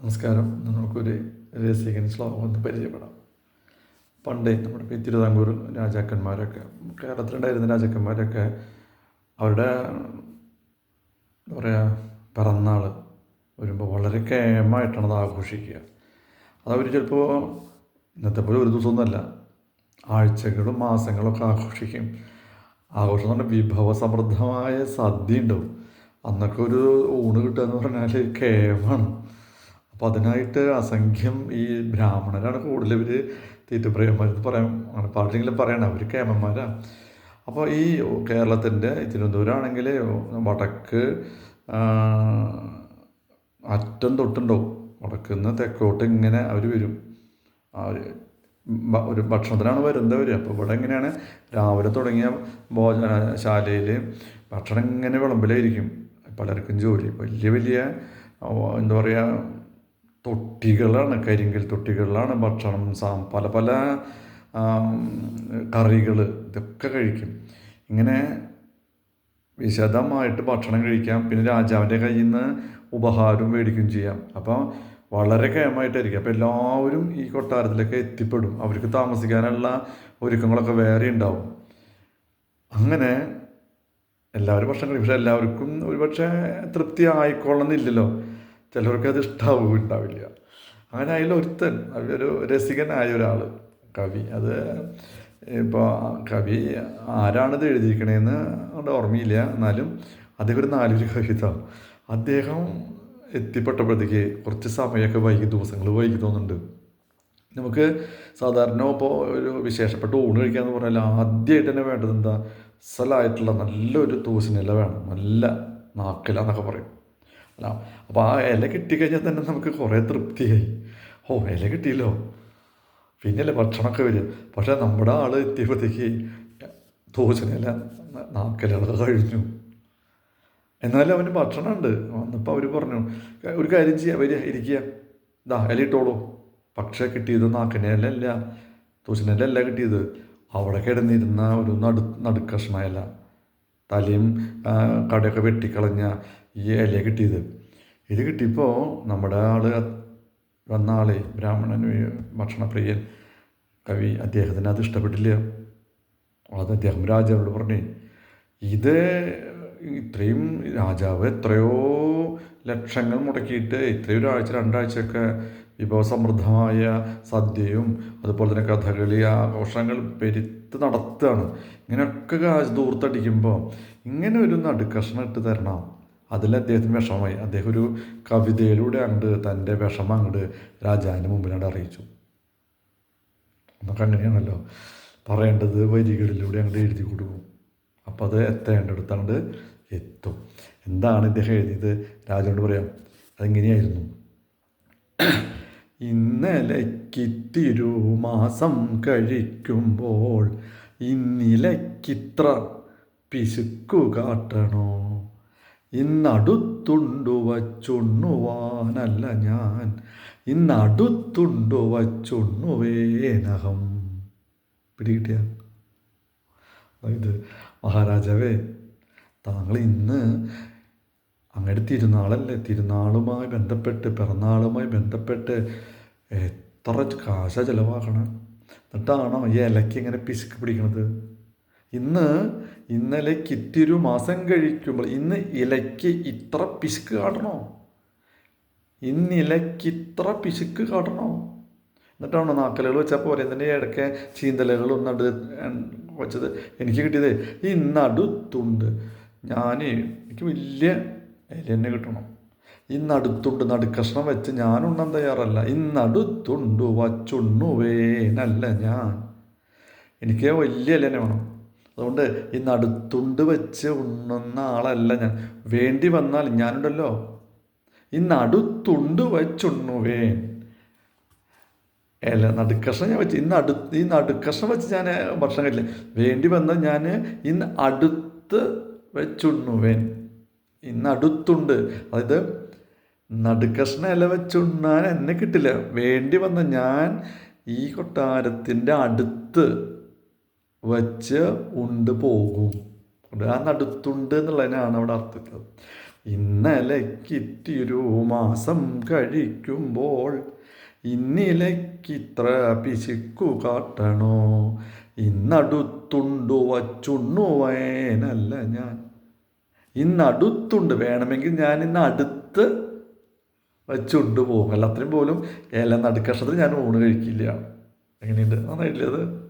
നമസ്കാരം. നമുക്കൊരു രസികൻ ശ്ലോകം ഒന്ന് പരിചയപ്പെടാം. പണ്ടേ നമ്മുടെ തിരുവിതാംകൂർ രാജാക്കന്മാരൊക്കെ കേരളത്തിലുണ്ടായിരുന്ന രാജാക്കന്മാരൊക്കെ അവരുടെ എന്താ പറയുക പിറന്നാൾ വരുമ്പോൾ വളരെ കേമായിട്ടാണ് അത് ആഘോഷിക്കുക. അതവർ ചിലപ്പോൾ ഇന്നത്തെ പോലെ ഒരു ദിവസമൊന്നുമല്ല ആഴ്ചകളും മാസങ്ങളൊക്കെ ആഘോഷിക്കും. ആഘോഷം എന്ന് പറഞ്ഞാൽ വിഭവസമൃദ്ധമായ സദ്യ ഉണ്ടാവും. അന്നൊക്കെ ഒരു ഊണ് കിട്ടുക എന്ന് പറഞ്ഞാൽ കേമാണ്. അപ്പോൾ അതിനായിട്ട് അസംഖ്യം ഈ ബ്രാഹ്മണരാണ് കൂടുതൽ ഇവർ തീറ്റപ്രിയന്മാരെന്ന് പറയാൻ അങ്ങനെ പാടില്ലെങ്കിലും പറയണം അവർ കേമന്മാരാണ് അപ്പോൾ ഈ കേരളത്തിന്റെ തിരുവനന്തപുരം ആണെങ്കിൽ വടക്ക് അറ്റം തൊട്ടുണ്ടാവും വടക്ക് നിന്ന് തെക്കോട്ട് ഇങ്ങനെ അവർ വരും. ഒരു ഭക്ഷണത്തിനാണ് വരുന്നത് അവർ അപ്പോൾ ഇവിടെ എങ്ങനെയാണ്? രാവിലെ തുടങ്ങിയ ഭോജനശാലയിൽ ഭക്ഷണം ഇങ്ങനെ വിളമ്പിലായിരിക്കും. പലർക്കും ജോലി. വലിയ വലിയ എന്താ പറയുക തൊട്ടികളാണ് കരിങ്കൽ തൊട്ടികളിലാണ് ഭക്ഷണം സാ പല പല കറികൾ ഇതൊക്കെ കഴിക്കും. ഇങ്ങനെ വിശദമായിട്ട് ഭക്ഷണം കഴിക്കാം. പിന്നെ രാജാവിന്റെ കയ്യിൽ നിന്ന് ഉപഹാരവും മേടിക്കുകയും ചെയ്യാം. അപ്പോൾ വളരെ കേമായിട്ടായിരിക്കും അപ്പോൾ എല്ലാവരും ഈ കൊട്ടാരത്തിലൊക്കെ എത്തിപ്പെടും. അവർക്ക് താമസിക്കാനുള്ള ഒരുക്കങ്ങളൊക്കെ വേറെ ഉണ്ടാവും. അങ്ങനെ എല്ലാവരും ഭക്ഷണം കഴിക്കും. പക്ഷെ എല്ലാവർക്കും ഒരുപക്ഷെ തൃപ്തി ആയിക്കൊള്ളുന്നില്ലല്ലോ. ചിലർക്ക് അത് ഇഷ്ടാവും ഉണ്ടാവില്ല. അങ്ങനെ അതിൽ ഒരുത്തൻ ഒരു രസികനായ ഒരാൾ കവി. അത് ഇപ്പോൾ കവി ആരാണിത് എഴുതിയിരിക്കണേന്ന് ഓർമ്മയില്ല. എന്നാലും അദ്ദേഹം ഒരു നാലൊരു കവിത അദ്ദേഹം എത്തിപ്പെട്ടപ്പോഴത്തേക്ക് കുറച്ച് സമയമൊക്കെ വൈകി ദിവസങ്ങൾ വൈകി തോന്നുന്നുണ്ട്. നമുക്ക് സാധാരണ ഇപ്പോൾ ഒരു വിശേഷപ്പെട്ട ഊണ് കഴിക്കുക എന്ന് പറഞ്ഞാൽ ആദ്യമായിട്ട് തന്നെ വേണ്ടത് എന്താ? സലായിട്ടുള്ള നല്ലൊരു തൂസിനില വേണം. നല്ല നാക്കില എന്നൊക്കെ പറയും. അപ്പോൾ ആ ഇല കിട്ടിക്കഴിഞ്ഞാൽ തന്നെ നമുക്ക് കുറേ തൃപ്തിയായി. ഓ ഇല കിട്ടിയല്ലോ. പിന്നെയല്ലേ ഭക്ഷണമൊക്കെ വരിക. പക്ഷേ നമ്മുടെ ആൾ എത്തിയപ്പോഴത്തേക്ക് തൂസിനില നാക്കിലൊക്കെ കഴിഞ്ഞു. എന്നാലും അവന് ഭക്ഷണമുണ്ട്. വന്നപ്പോൾ അവർ പറഞ്ഞു ഒരു കാര്യം ചെയ്യാം വരിക ഇരിക്കുക. ഇതാ ഇല ഇട്ടോളൂ. പക്ഷേ കിട്ടിയത് നാക്കിനല്ല അല്ല കിട്ടിയത്. അവിടെ കിടന്നിരുന്ന ഒരു നടു നടുക്കഷ്ണയല്ല തലയും കടയൊക്കെ വെട്ടിക്കളഞ്ഞ ഈ ഇല കിട്ടിയത്. ഇത് കിട്ടിയപ്പോൾ നമ്മുടെ ആൾ വന്ന ആൾ ബ്രാഹ്മണൻ ഭക്ഷണപ്രിയൻ കവി അദ്ദേഹത്തിന് അത് ഇഷ്ടപ്പെട്ടില്ല. അത് അദ്ദേഹം രാജാവോട് പറഞ്ഞു ഇത് ഇത്രയും രാജാവ് എത്രയോ ലക്ഷങ്ങൾ മുടക്കിയിട്ട് ഇത്രയും ഒരാഴ്ച രണ്ടാഴ്ചയൊക്കെ വിഭവസമൃദ്ധമായ സദ്യയും അതുപോലെ തന്നെ കഥകളി ആഘോഷങ്ങൾ പെരുത്ത് നടത്തുകയാണ്. ഇങ്ങനെയൊക്കെ കാശ് ദൂർത്തടിക്കുമ്പോൾ ഇങ്ങനെ ഒരു നടുക്കഷ്ണം ഇട്ട് തരണം. അതിൽ അദ്ദേഹത്തിന് വിഷമമായി. അദ്ദേഹം ഒരു കവിതയിലൂടെ അങ്ങോട്ട് തന്റെ വിഷമം അങ്ങോട്ട് രാജാവിന്റെ മുമ്പിലാണ് അറിയിച്ചു. നമുക്ക് അങ്ങനെയാണല്ലോ പറയേണ്ടത് വരികളിലൂടെ അങ്ങോട്ട് എഴുതി കൊടുക്കും. അപ്പം അത് എത്തേണ്ടടുത്ത് അങ്ങോട്ട് എത്തും. എന്താണ് ഇദ്ദേഹം എഴുതിയത്? രാജാവിനോട് പറയാം അതെങ്ങനെയായിരുന്നു? ഇന്നലയ്ക്ക് തിരുമാസം കഴിക്കുമ്പോൾ ഇന്നിലക്കിത്ര പിശുക്കു കാട്ടണോ? ഇന്നടുത്തുണ്ടു വച്ചുണ്ണുവാനല്ല ഞാൻ. ഇന്നടുത്തുണ്ടു വച്ചുണ്ണുവേനഹം പിടികിട്ടിയ? ഇത് മഹാരാജാവേ താങ്കൾ ഇന്ന് അങ്ങയുടെ തിരുനാളല്ലേ? തിരുനാളുമായി ബന്ധപ്പെട്ട് പിറന്നാളുമായി ബന്ധപ്പെട്ട് എത്ര കാശ ചിലവാക്കണം? എന്നിട്ടാണോ ഈ ഇലയ്ക്ക് ഇങ്ങനെ പിശുക്ക് പിടിക്കണത്? ഇന്ന് ഇന്നലെ കിറ്റിരു മാസം കഴിക്കുമ്പോൾ ഇന്ന് ഇലയ്ക്ക് ഇത്ര പിശുക്ക് കാട്ടണോ? ഇന്ന് ഇലയ്ക്ക് ഇത്ര പിശുക്ക് കാട്ടണോ? എന്നിട്ടാണോ നാക്കലുകൾ വെച്ചപ്പോൾ പോരെ ഇതിന്റെ ഇടയ്ക്ക് ചീന്തലുകൾ ഒന്നടു വെച്ചത് എനിക്ക് കിട്ടിയത് ഈ നടുത്തുണ്ട് ഞാൻ എനിക്ക് വലിയ ഇല തന്നെ കിട്ടണം. ഇന്നടുത്തുണ്ട് നടുത്തുണ്ട് നടുക്കഷ്ണം വെച്ച് ഞാൻ ഉണ്ണാൻ തയ്യാറല്ല. ഈ നടുത്തുണ്ട് വച്ചുണ്ണുവേനല്ല ഞാൻ. എനിക്ക് വലിയ ഇല തന്നെ വേണം. അതുകൊണ്ട് ഈ നടുത്തുണ്ട് വെച്ച് ഉണ്ണുന്ന ആളല്ല ഞാൻ. വേണ്ടി വന്നാൽ ഞാനുണ്ടല്ലോ. ഈ നടുത്തുണ്ട് വെച്ചുണ്ണുവേൻ. അല്ല നടുക്കഷ്ണം ഞാൻ വെച്ച് ഇന്ന് അടു ഈ നടുക്കഷ്ണം വെച്ച് ഞാൻ ഭക്ഷണം കഴിച്ചില്ല. വേണ്ടി വന്നാൽ ഞാൻ ഇന്ന് അടുത്ത് വെച്ചുണ്ണുവേൻ. ഇന്ന് അടുത്തുണ്ട് അതായത് നടുക്കഷ്ണ ഇല വെച്ചുണ്ണാൻ എന്നെ കിട്ടില്ല. വേണ്ടി വന്ന ഞാൻ ഈ കൊട്ടാരത്തിന്റെ അടുത്ത് വച്ച് ഉണ്ട് പോകും. ആ നടുത്തുണ്ട് എന്നുള്ളതിനാണ് അവിടെ അർത്ഥം കിറ്റിരു മാസം കഴിക്കുമ്പോൾ ഇന്നിലക്കിത്ര പിശുക്കു കാട്ടണോ? ഇന്നടുത്തുണ്ടു വച്ചുണ്ണുവേനല്ല ഞാൻ. ഇന്നടുത്തുണ്ട്. വേണമെങ്കിൽ ഞാൻ ഇന്ന് അടുത്ത് വച്ചുണ്ട് പോകും. അല്ല അത്രയും പോലും ഇല നടുക്കഷത്തിൽ ഞാൻ ഊണ് കഴിക്കില്ല. എങ്ങനെയുണ്ട്? നന്നായിട്ടില്ലേ അത്?